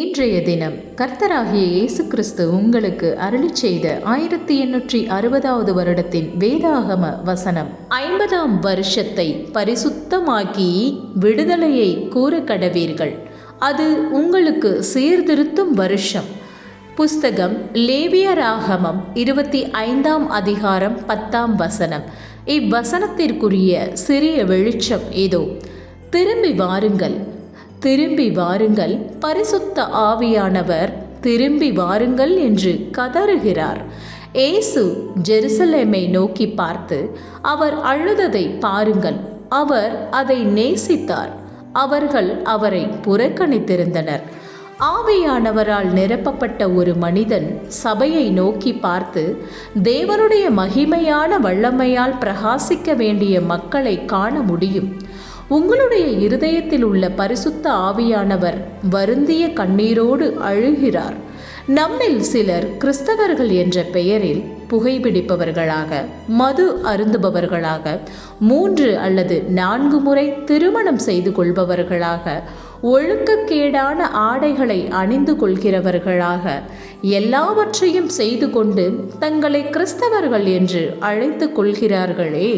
இன்றைய தினம் கர்த்தராகிய இயேசு கிறிஸ்து உங்களுக்கு அருளி செய்த ஆயிரத்தி எண்ணூற்றி அறுபதாவது வருடத்தின் வேதாகம வசனம். ஐம்பதாம் வருஷத்தை பரிசுத்தமாக்கி விடுதலையை கூற கடவீர்கள் அது உங்களுக்கு சீர்திருத்தும் வருஷம். புஸ்தகம் லேவியராகமம் இருபத்தி ஐந்தாம் அதிகாரம் பத்தாம் வசனம். இவ்வசனத்திற்குரிய சிறிய வெளிச்சம் இதோ. திரும்பி வாருங்கள். திரும்பி வாருங்கள். பரிசுத்த ஆவியானவர் திரும்பி வாருங்கள் என்று கதறுகிறார். ஏசு ஜெருசலேமை நோக்கி பார்த்து அவர் அழுததை பாருங்கள். அவர் அதை நேசித்தார். அவர்கள் அவரை புறக்கணித்திருந்தனர். ஆவியானவரால் நிரப்பப்பட்ட ஒரு மனிதன் சபையை நோக்கி பார்த்து தேவனுடைய மகிமையான வல்லமையால் பிரகாசிக்க வேண்டிய மக்களை காண முடியும். உங்களுடைய இருதயத்தில் உள்ள பரிசுத்த ஆவியானவர் வருந்திய கண்ணீரோடு அழுகிறார். நம்மில் சிலர் கிறிஸ்தவர்கள் என்ற பெயரில் புகைப்பிடிப்பவர்களாக மது அருந்துபவர்களாக மூன்று அல்லது நான்கு முறை திருமணம் செய்து கொள்பவர்களாக ஒழுக்கக்கேடான ஆடைகளை அணிந்து கொள்கிறவர்களாக எல்லாவற்றையும் செய்து கொண்டு தங்களை கிறிஸ்தவர்கள் என்று அழைத்து கொள்கிறார்களே.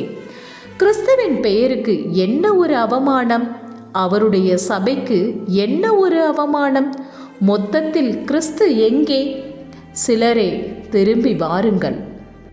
கிறிஸ்துவின் பெயருக்கு என்ன ஒரு அவமானம்? அவருடைய சபைக்கு என்ன ஒரு அவமானம்? மொத்தத்தில் கிறிஸ்து எங்கே? சிலரே திரும்பி வாருங்கள்.